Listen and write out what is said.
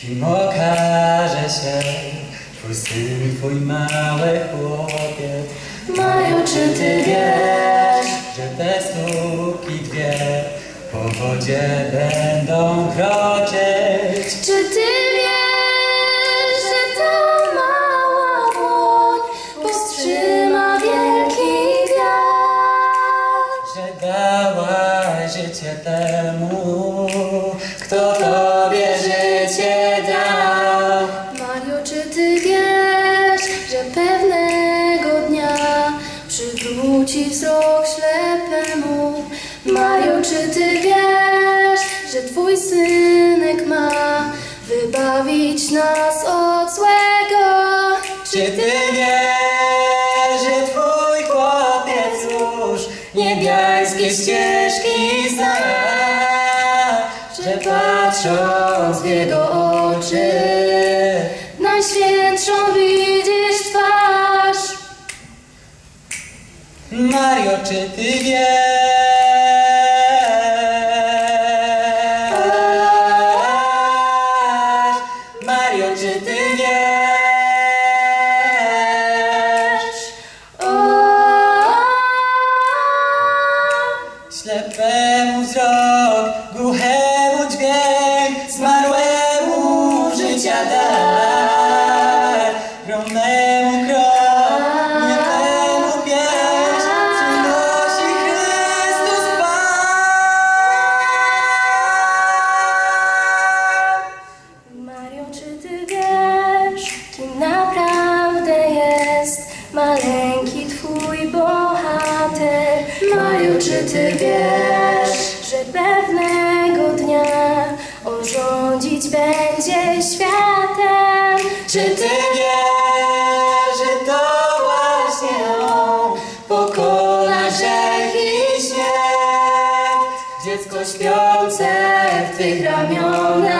kim okaże się twój syn, twój mały chłopiec? Maju, czy ty wiesz, że te stópki dwie po wodzie będą kroczyć? czy ty wiesz, że ta mała dłoń powstrzyma wielki wiatr? Że dałaś życie temu, kto tobie przywróci wzrok ślepemu? Mario, czy ty wiesz, że twój synek ma wybawić nas od złego? Czy ty wiesz, że twój chłopiec już niebiańskie ścieżki zna? Że patrząc w jego oczy, Najświętszą widzisz czy ty wiesz? Mario, czy ty wiesz? O, Ślepemu wzrok, czy ty wiesz, kim naprawdę jest maleńki twój bohater? Mario, czy ty wiesz, że pewnego dnia on rządzić będzie światem? Czy ty wiesz, że to właśnie On pokona grzech? Dziecko śpiące w Twych ramionach